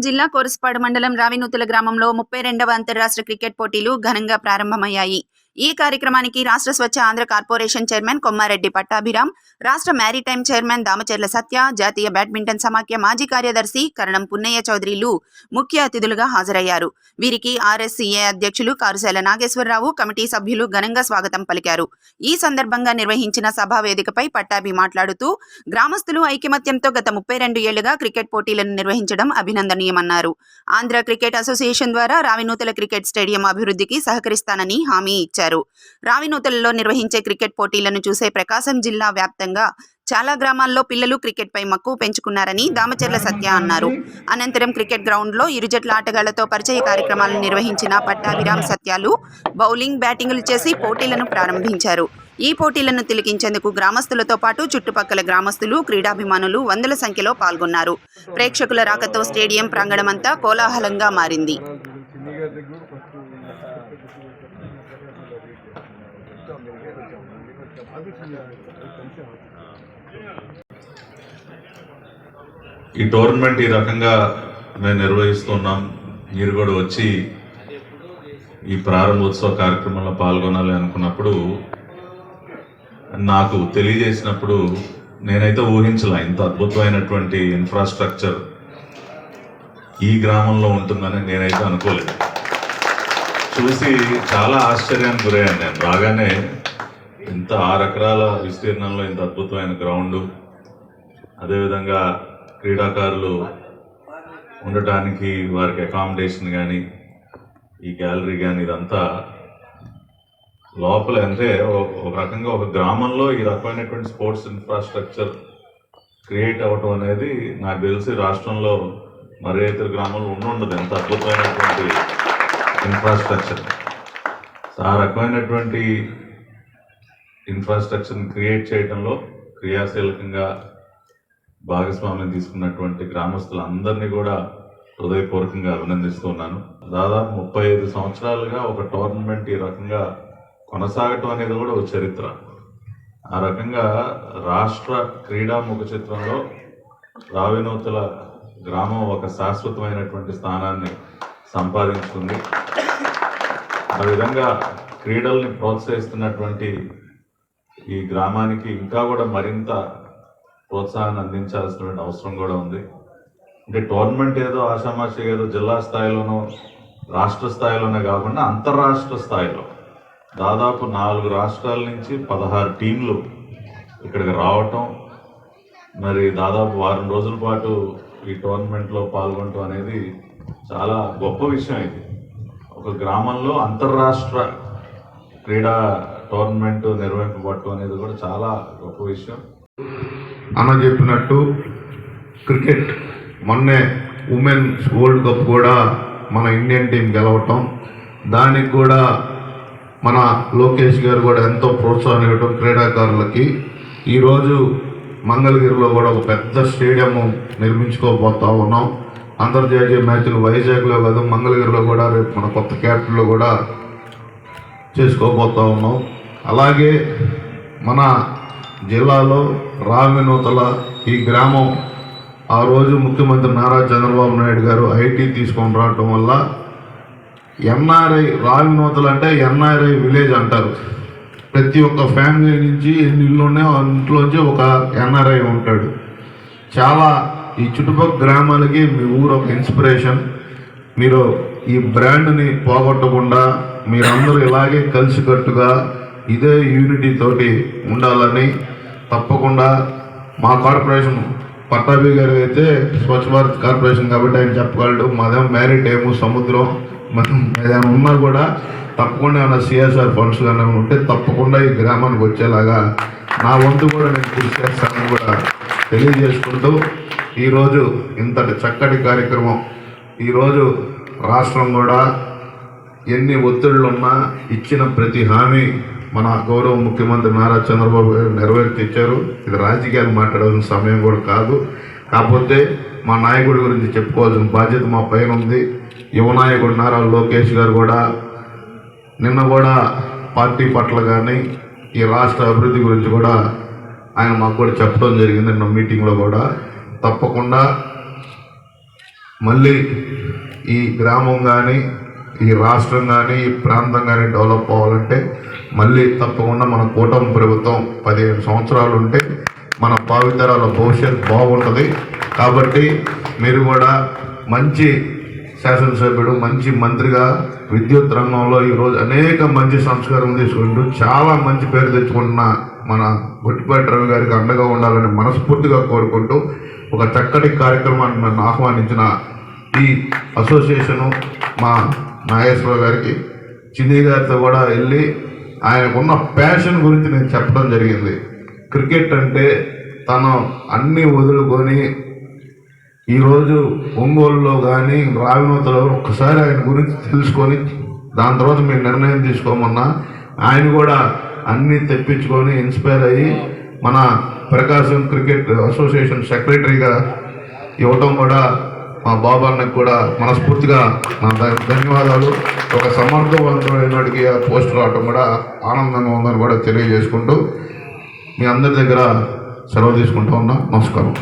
జిల్లా కోరసపాడు మండలం రావినూతుల గ్రామంలో ముప్పై రెండవ అంతర్రాష్ట్ర క్రికెట్ పోటీలు ఘనంగా ప్రారంభమయ్యాయి. ఈ కార్యక్రమానికి రాష్ట్ర స్వచ్ఛ ఆంధ్ర కార్పొరేషన్ చైర్మన్ కొమ్మారెడ్డి పట్టాభిరామ్ రాష్ట్ర మ్యారీటైమ్ చైర్మన్ దామచర్ల సత్య జాతీయ బ్యాడ్మింటన్ సమాఖ్య మాజీ కార్యదర్శి కరణం పున్నయ్య చౌదరిలు ముఖ్య అతిథులుగా హాజరయ్యారు. వీరికి ఆర్ఎస్సీఏ అధ్యక్షులు కారుశాల నాగేశ్వరరావు కమిటీ సభ్యులు ఘనంగా స్వాగతం పలికారు. ఈ సందర్భంగా నిర్వహించిన సభా వేదికపై పట్టాభి మాట్లాడుతూ గ్రామస్తులు ఐకమత్యంతో గత ముప్పై రెండు ఏళ్ళుగా క్రికెట్ పోటీలను నిర్వహించడం అభినందనీయమన్నారు. ఆంధ్ర క్రికెట్ అసోసియేషన్ ద్వారా రావినూతల క్రికెట్ స్టేడియం అభివృద్ధికి సహకరిస్తానని హామీ ఇచ్చారు. రావినూతలలో నిర్వహించే క్రికెట్ పోటీలను చూసే ప్రకాశం జిల్లా వ్యాప్తంగా చాలా గ్రామాల్లో పిల్లలు క్రికెట్ పై మక్కువ పెంచుకున్నారని దామచర్ల సత్య అన్నారు. అనంతరం క్రికెట్ గ్రౌండ్లో ఇరు జట్ల ఆటగాళ్ళతో పరిచయ కార్యక్రమాలను నిర్వహించిన పట్టాభిరామ్ సత్యాలు బౌలింగ్ బ్యాటింగులు చేసి పోటీలను ప్రారంభించారు. ఈ పోటీలను తిలకించేందుకు గ్రామస్తులతో పాటు చుట్టుపక్కల గ్రామస్తులు క్రీడాభిమానులు వందల సంఖ్యలో పాల్గొన్నారు. ప్రేక్షకుల రాకతో స్టేడియం ప్రాంగణమంతా కోలాహలంగా మారింది. ఈ టోర్నమెంట్ ఈ రకంగా మేము నిర్వహిస్తున్నాం. మీరు కూడా వచ్చి ఈ ప్రారంభోత్సవ కార్యక్రమంలో పాల్గొనాలి అనుకున్నప్పుడు నాకు తెలియజేసినప్పుడు నేనైతే ఊహించలే ఇంత అద్భుతమైనటువంటి ఇన్ఫ్రాస్ట్రక్చర్ ఈ గ్రామంలో ఉంటుందని నేనైతే అనుకోలేదు. చూసి చాలా ఆశ్చర్యానికి గురయ్యాను నేను. రాగానే ఇంత ఆరు ఎకరాల విస్తీర్ణంలో ఇంత అద్భుతమైన గ్రౌండ్. అదేవిధంగా క్రీడాకారులు ఉండటానికి వారికి అకామిడేషన్ కానీ ఈ గ్యాలరీ కానీ ఇదంతా లోపల అంటే ఒక ఒక రకంగా ఒక గ్రామంలో ఈ రకమైనటువంటి స్పోర్ట్స్ ఇన్ఫ్రాస్ట్రక్చర్ క్రియేట్ అవ్వటం అనేది నాకు తెలిసి రాష్ట్రంలో మరే ఇతర గ్రామంలో ఉండుండదు ఎంత అద్భుతమైనటువంటి ఇన్ఫ్రాస్ట్రక్చర్ ఆ రకమైనటువంటి ఇన్ఫ్రాస్ట్రక్చర్ని క్రియేట్ చేయడంలో క్రియాశీలకంగా భాగస్వామ్యం తీసుకున్నటువంటి గ్రామస్తులందరినీ కూడా హృదయపూర్వకంగా అభినందిస్తున్నాను దాదాపు ముప్పై ఐదు సంవత్సరాలుగా ఒక టోర్నమెంట్ ఈ రకంగా కొనసాగటం అనేది కూడా ఒక చరిత్ర. ఆ రకంగా రాష్ట్ర క్రీడా ముఖ చిత్రంలో రావినూతల గ్రామం ఒక శాశ్వతమైనటువంటి స్థానాన్ని సంపాదించుకుంది. ఆ విధంగా క్రీడల్ని ప్రోత్సహిస్తున్నటువంటి ఈ గ్రామానికి ఇంకా కూడా మరింత ప్రోత్సాహాన్ని అందించాల్సినటువంటి అవసరం కూడా ఉంది. అంటే టోర్నమెంట్ ఏదో ఆషామాషి ఏదో జిల్లా స్థాయిలోనో రాష్ట్ర స్థాయిలోనే కాకుండా అంతర్రాష్ట్ర స్థాయిలో దాదాపు నాలుగు రాష్ట్రాల నుంచి పదహారు టీంలు ఇక్కడికి రావటం మరి దాదాపు వారం రోజుల పాటు ఈ టోర్నమెంట్లో పాల్గొనటం అనేది చాలా గొప్ప విషయం ఇది. ఒక గ్రామంలో అంతర్రాష్ట్ర క్రీడా టోర్నమెంట్ నిర్వహింపబడటం అనేది కూడా చాలా గొప్ప విషయం. అన్న చెప్పినట్టు క్రికెట్ మొన్నే ఉమెన్స్ వరల్డ్ కప్ కూడా మన ఇండియన్ టీం గెలవటం దానికి కూడా మన లోకేష్ గారు కూడా ఎంతో ప్రోత్సాహం ఇవ్వటం క్రీడాకారులకి. ఈరోజు మంగళగిరిలో కూడా ఒక పెద్ద స్టేడియం నిర్మించుకోబోతా ఉన్నాం. అంతర్జాతీయ మ్యాచ్లు వైజాగ్లో కాదు మంగళగిరిలో కూడా రేపు మన కొత్త క్యాపిటల్లో కూడా చేసుకోబోతా ఉన్నాం. అలాగే మన జిల్లాలో రామినూతల ఈ గ్రామం ఆ రోజు ముఖ్యమంత్రి నారా చంద్రబాబు నాయుడు గారు ఐటీ తీసుకొని రావటం వల్ల ఎన్ఆర్ఐ రావినూతలు అంటే ఎన్ఆర్ఐ విలేజ్ అంటారు. ప్రతి ఒక్క ఫ్యామిలీ నుంచి ఎన్ని ఇల్లు ఉన్నాయో ఇంట్లోంచి ఒక ఎన్ఆర్ఐ ఉంటాడు. చాలా ఈ చుట్టుపక్కల గ్రామాలకి మీ ఊరు ఒక ఇన్స్పిరేషన్. మీరు ఈ బ్రాండ్ని పోగొట్టకుండా మీరందరూ ఇలాగే కలిసికట్టుగా ఇదే యూనిటీ తోటి ఉండాలని తప్పకుండా మా కార్పొరేషన్ పట్టాభి గారు అయితే స్వచ్ఛ భారత్ కార్పొరేషన్ కాబట్టి ఆయన చెప్పగలడు. మాదేమో మ్యారిట్ ఏమో సముద్రం మనం ఏదైనా ఉన్నా కూడా తప్పకుండా ఏమైనా సిఎస్ఆర్ ఫండ్స్ కానీ ఉంటే తప్పకుండా ఈ గ్రామానికి వచ్చేలాగా నా వంతు కూడా నేను కృషి చేస్తానని కూడా తెలియజేసుకుంటూ ఈరోజు ఇంతటి చక్కటి కార్యక్రమం. ఈరోజు రాష్ట్రం కూడా ఎన్ని ఒత్తిళ్ళు ఉన్నా ఇచ్చిన ప్రతి హామీ మన గౌరవ ముఖ్యమంత్రి నారా చంద్రబాబు గారు నెరవేర్చిచ్చారు ఇది రాజకీయాలు మాట్లాడాల్సిన సమయం కూడా కాదు. కాకపోతే మా నాయకుడి గురించి చెప్పుకోవాల్సిన బాధ్యత మా పైన ఉంది. యువ నాయకుడు నారా లోకేష్ గారు కూడా నిన్న కూడా పార్టీ పట్ల కానీ ఈ రాష్ట్ర అభివృద్ధి గురించి కూడా ఆయన మాకు కూడా చెప్పడం జరిగింది నిన్న మీటింగ్లో కూడా. తప్పకుండా మళ్ళీ ఈ గ్రామం కానీ ఈ రాష్ట్రం కానీ ఈ ప్రాంతం కానీ డెవలప్ అవ్వాలంటే మళ్ళీ తప్పకుండా మన కూటమి ప్రభుత్వం పదిహేను సంవత్సరాలు ఉంటే మన భావితరాల భవిష్యత్ బాగుంటుంది. కాబట్టి మీరు కూడా మంచి శాసనసభ్యుడు మంచి మంత్రిగా విద్యుత్ రంగంలో ఈరోజు అనేక మంచి సంస్కారం తీసుకుంటూ చాలా మంచి పేరు తెచ్చుకుంటున్న మన గుట్టిపాటి రవి గారికి అండగా ఉండాలని మనస్ఫూర్తిగా కోరుకుంటూ ఒక చక్కటి కార్యక్రమాన్ని నన్ను ఆహ్వానించిన ఈ అసోసియేషను మా నాగేశ్వరరావు గారికి చిన్ని గారితో కూడా వెళ్ళి ఆయనకున్న ప్యాషన్ గురించి నేను చెప్పడం జరిగింది. క్రికెట్ అంటే తను అన్నీ వదులుకొని ఈరోజు ఒంగోలులో కానీ రావినోతలో ఒక్కసారి ఆయన గురించి తెలుసుకొని దాని తర్వాత మీరు నిర్ణయం తీసుకోమన్నా ఆయన కూడా అన్నీ తెప్పించుకొని ఇన్స్పైర్ అయ్యి మన ప్రకాశం క్రికెట్ అసోసియేషన్ సెక్రటరీగా ఇవ్వటం కూడా మా బాబు కూడా మనస్ఫూర్తిగా నా ధన్యవాదాలు. ఒక సమర్థవంతమైనడికి ఆ పోస్ట్ రావటం కూడా ఆనందంగా ఉందని కూడా తెలియజేసుకుంటూ మీ అందరి దగ్గర సెలవు తీసుకుంటూ ఉన్నా. నమస్కారం.